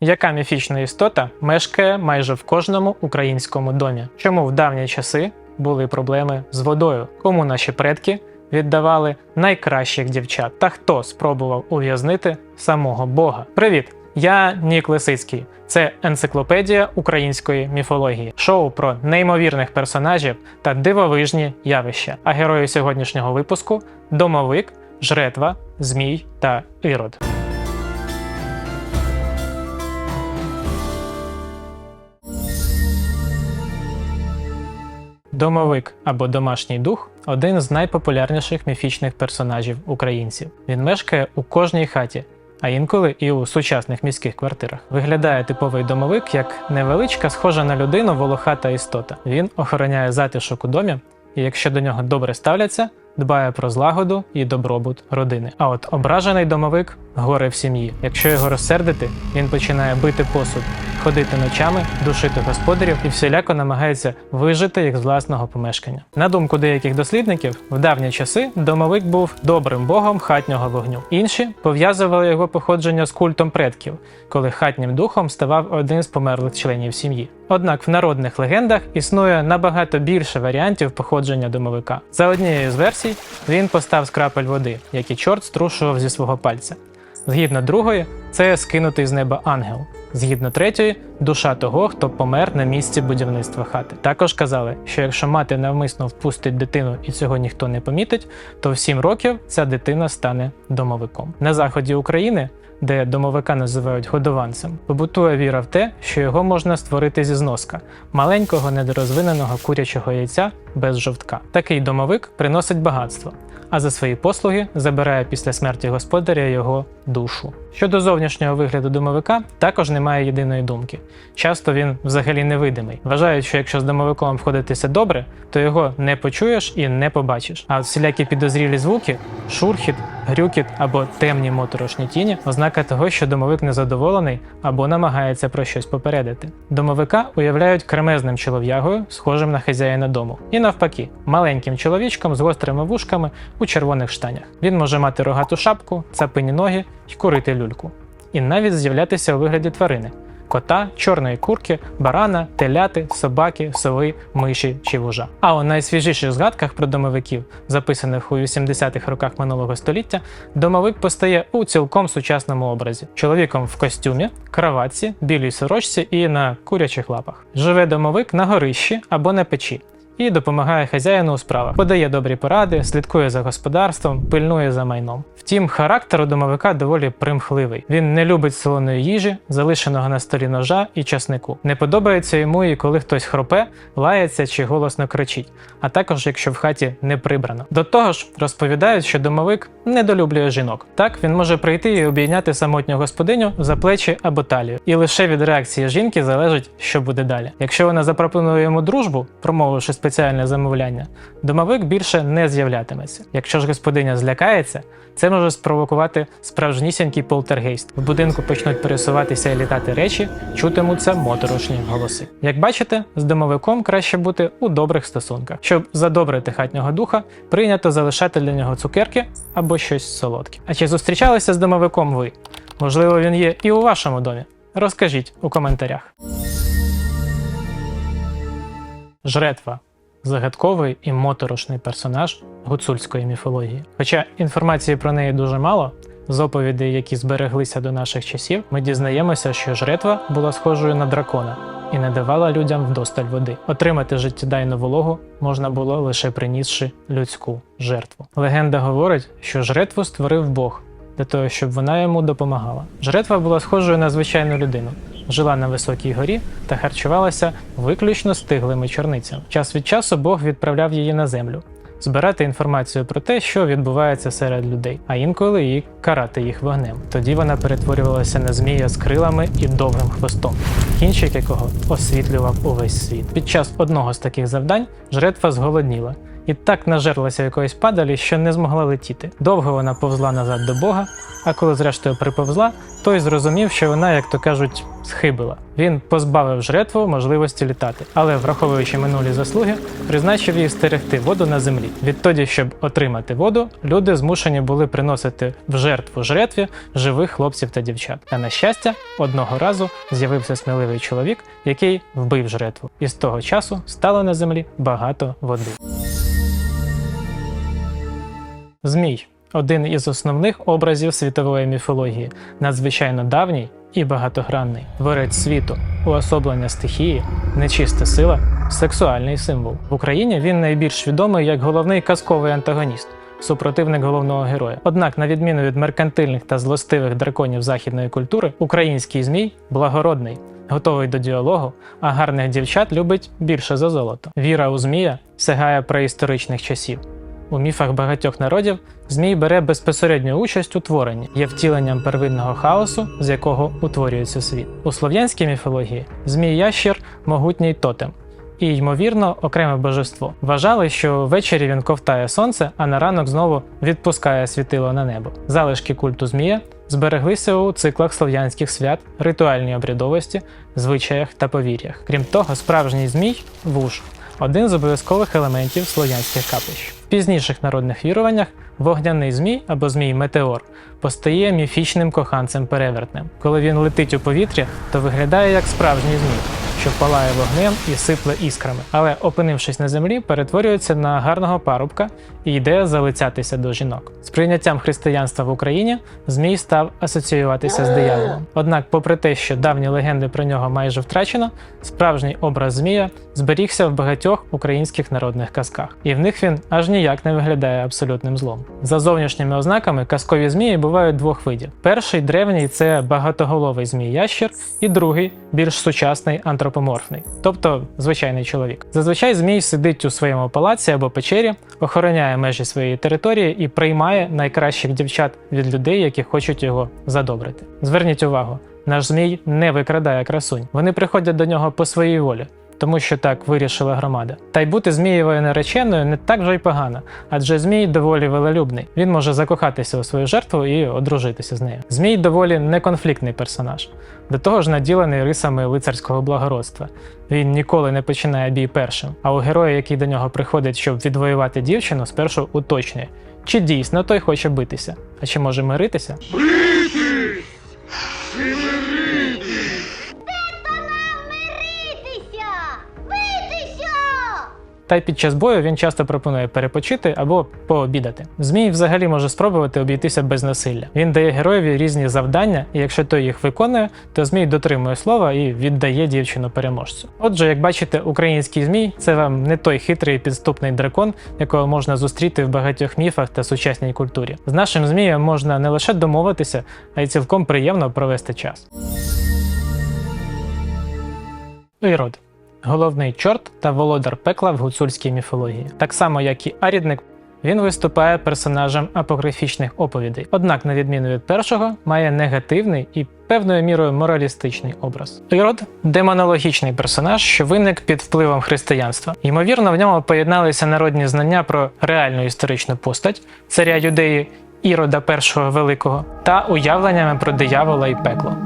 Яка міфічна істота мешкає майже в кожному українському домі? Чому в давні часи були проблеми з водою? Кому наші предки віддавали найкращих дівчат? Та хто спробував ув'язнити самого Бога? Привіт! Я Нік Лисицький. Це енциклопедія української міфології, шоу про неймовірних персонажів та дивовижні явища. А герої сьогоднішнього випуску домовик, жретва, змій та ірод. Домовик або домашній дух один з найпопулярніших міфічних персонажів українців. Він мешкає у кожній хаті, а інколи і у сучасних міських квартирах. Виглядає типовий домовик як невеличка, схожа на людину волохата істота. Він охороняє затишок у домі, і якщо до нього добре ставляться, дбає про злагоду і добробут родини. А от ображений домовик горе в сім'ї. Якщо його розсердити, він починає бити посуд, ходити ночами, душити господарів і всіляко намагається вижити їх з власного помешкання. На думку деяких дослідників, в давні часи домовик був добрим богом хатнього вогню. Інші пов'язували його походження з культом предків, коли хатнім духом ставав один з померлих членів сім'ї. Однак в народних легендах існує набагато більше варіантів походження домовика. За однією з версій, він постав з крапель води, які чорт струшував зі свого пальця. Згідно другої, це скинутий з неба ангел. Згідно третьої, душа того, хто помер на місці будівництва хати. Також казали, що якщо мати навмисно впустить дитину і цього ніхто не помітить, то в 7 років ця дитина стане домовиком. На заході України, де домовика називають годованцем, побутує віра в те, що його можна створити зі зноска маленького недорозвиненого курячого яйця без жовтка. Такий домовик приносить багатство а за свої послуги забирає після смерті господаря його душу. Щодо зовнішнього вигляду домовика, також немає єдиної думки. Часто він взагалі невидимий. Вважають, що якщо з домовиком входитися добре, то його не почуєш і не побачиш. А всілякі підозрілі звуки, шурхіт, грюкіт або темні моторошні тіні ознака того, що домовик незадоволений або намагається про щось попередити. Домовика уявляють кремезним чолов'ягою, схожим на хазяїна дому, і навпаки, маленьким чоловічком з гострими вушками у червоних штанях. Він може мати рогату шапку, цапині ноги й курити люльку. І навіть з'являтися у вигляді тварини. Кота, чорної курки, барана, теляти, собаки, сови, миші чи вужа. А у найсвіжіших згадках про домовиків, записаних у 80-х роках минулого століття, домовик постає у цілком сучасному образі: чоловіком в костюмі, краватці, білій сорочці і на курячих лапах. Живе домовик на горищі або на печі і допомагає хазяїну у справах, подає добрі поради, слідкує за господарством, пильнує за майном. Втім, характер у домовика доволі примхливий. Він не любить солоної їжі, залишеного на столі ножа і часнику. Не подобається йому і коли хтось хропе, лається чи голосно кричить, а також якщо в хаті не прибрано. До того ж, розповідають, що домовик недолюблює жінок. Так він може прийти і обійняти самотню господиню за плечі або талію. І лише від реакції жінки залежить, що буде далі. Якщо вона запропонує йому дружбу, промовивши спеціальне замовляння, домовик більше не з'являтиметься. Якщо ж господиня злякається, це може спровокувати справжнісінький полтергейст. В будинку почнуть пересуватися і літати речі, чутимуться моторошні голоси. Як бачите, з домовиком краще бути у добрих стосунках. Щоб задобрити хатнього духа, прийнято залишати для нього цукерки або щось солодке. А чи зустрічалися з домовиком ви? Можливо, він є і у вашому домі? Розкажіть у коментарях. Жретва загадковий і моторошний персонаж гуцульської міфології. Хоча інформації про неї дуже мало, з оповідей, які збереглися до наших часів, ми дізнаємося, що жретва була схожою на дракона і не давала людям вдосталь води. Отримати життєдайну вологу можна було лише принісши людську жертву. Легенда говорить, що жретву створив Бог для того, щоб вона йому допомагала. Жретва була схожою на звичайну людину. Жила на високій горі та харчувалася виключно стиглими чорницями. Час від часу Бог відправляв її на землю, збирати інформацію про те, що відбувається серед людей, а інколи і карати їх вогнем. Тоді вона перетворювалася на змія з крилами і довгим хвостом, кінчик якого освітлював увесь світ. Під час одного з таких завдань жретва зголодніла. І так нажерлася якоїсь падалі, що не змогла летіти. Довго вона повзла назад до Бога, а коли зрештою приповзла, той зрозумів, що вона, як то кажуть, схибила. Він позбавив жертву можливості літати, але, враховуючи минулі заслуги, призначив її стерегти воду на землі. Відтоді, щоб отримати воду, люди змушені були приносити в жертву жертві живих хлопців та дівчат. Та на щастя, одного разу з'явився сміливий чоловік, який вбив жертву. І з того часу стало на землі багато води. Змій один із основних образів світової міфології, надзвичайно давній і багатогранний, творець світу, уособлення стихії, нечиста сила, сексуальний символ. В Україні він найбільш відомий як головний казковий антагоніст. Супротивник головного героя. Однак, на відміну від меркантильних та злостивих драконів західної культури, український змій благородний, готовий до діалогу, а гарних дівчат любить більше за золото. Віра у змія сягає преісторичних часів. У міфах багатьох народів змій бере безпосередню участь у творенні, є втіленням первинного хаосу, з якого утворюється світ. У слов'янській міфології змій ящір могутній тотем. І, ймовірно, окреме божество. Вважали, що ввечері він ковтає сонце, а на ранок знову відпускає світило на небо. Залишки культу змія збереглися у циклах слов'янських свят, ритуальній обрядовості, звичаях та повір'ях. Крім того, справжній змій вуж один з обов'язкових елементів слов'янських капищ. В пізніших народних віруваннях вогняний змій або змій метеор постає міфічним коханцем перевертнем. Коли він летить у повітрі, то виглядає як справжній змій, що палає вогнем і сипле іскрами, але, опинившись на землі, перетворюється на гарного парубка і йде залицятися до жінок. З прийняттям християнства в Україні змій став асоціюватися з дияволом. Однак, попри те, що давні легенди про нього майже втрачено, справжній образ змія зберігся в багатьох українських народних казках, і в них він аж ніяк не виглядає абсолютним злом. За зовнішніми ознаками казкові змії бувають двох видів: перший древній це багатоголовий змій ящір, і другий більш сучасний антропоморфний, тобто звичайний чоловік. Зазвичай змій сидить у своєму палаці або печері, охороняє межі своєї території і приймає найкращих дівчат від людей, які хочуть його задобрити. Зверніть увагу, наш змій не викрадає красунь. Вони приходять до нього по своїй волі. Тому що так вирішила громада. Та й бути змієвою нареченою не так вже й погано, адже змій доволі велелюбний. Він може закохатися у свою жертву і одружитися з нею. Змій доволі неконфліктний персонаж, до того ж наділений рисами лицарського благородства. Він ніколи не починає бій першим. А у героя, який до нього приходить, щоб відвоювати дівчину, спершу уточнює, чи дійсно той хоче битися, а чи може миритися. Та й під час бою він часто пропонує перепочити або пообідати. Змій взагалі може спробувати обійтися без насилля. Він дає героєві різні завдання, і якщо той їх виконує, то змій дотримує слова і віддає дівчину переможцю. Отже, як бачите, український змій це вам не той хитрий підступний дракон, якого можна зустріти в багатьох міфах та сучасній культурі. З нашим змієм можна не лише домовитися, а й цілком приємно провести час. Ірод головний чорт та володар пекла в гуцульській міфології. Так само, як і Арідник, він виступає персонажем апокрифічних оповідей. Однак, на відміну від першого, має негативний і певною мірою моралістичний образ. Ірод демонологічний персонаж, що виник під впливом християнства. Ймовірно, в ньому поєдналися народні знання про реальну історичну постать царя юдеї Ірода Першого Великого та уявленнями про диявола і пекло.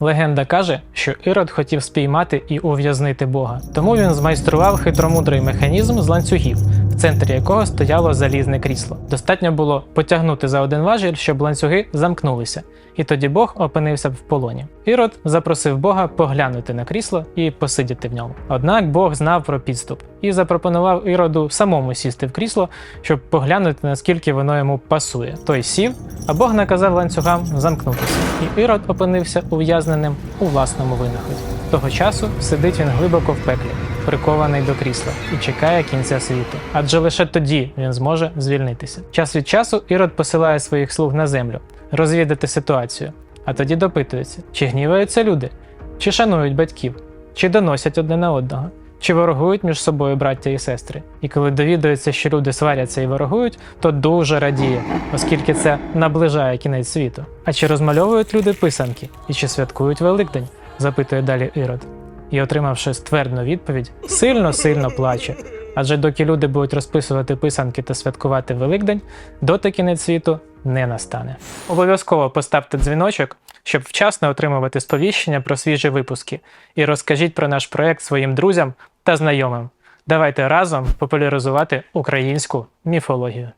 Легенда каже, що Ірод хотів спіймати і ув'язнити Бога, тому він змайстрував хитромудрий механізм з ланцюгів, в центрі якого стояло залізне крісло. Достатньо було потягнути за один важіль, щоб ланцюги замкнулися, і тоді Бог опинився в полоні. Ірод запросив Бога поглянути на крісло і посидіти в ньому. Однак Бог знав про підступ і запропонував Іроду самому сісти в крісло, щоб поглянути, наскільки воно йому пасує. Той сів, а Бог наказав ланцюгам замкнутися, і Ірод опинився ув'язненим у власному винаході. Того часу сидить він глибоко в пеклі, прикований до крісла, і чекає кінця світу. Адже лише тоді він зможе звільнитися. Час від часу Ірод посилає своїх слуг на землю, розвідати ситуацію, а тоді допитується, чи гніваються люди, чи шанують батьків, чи доносять одне на одного. Чи ворогують між собою браття і сестри? І коли довідується, що люди сваряться і ворогують, то дуже радіє, оскільки це наближає кінець світу. А чи розмальовують люди писанки і чи святкують Великдень? запитує далі Ірод. І, отримавши ствердну відповідь, сильно сильно плаче, Адже доки люди будуть розписувати писанки та святкувати Великдень, доти кінець світу не настане. Обов'язково поставте дзвіночок, щоб вчасно отримувати сповіщення про свіжі випуски, і розкажіть про наш проект своїм друзям та знайомим. Давайте разом популяризувати українську міфологію.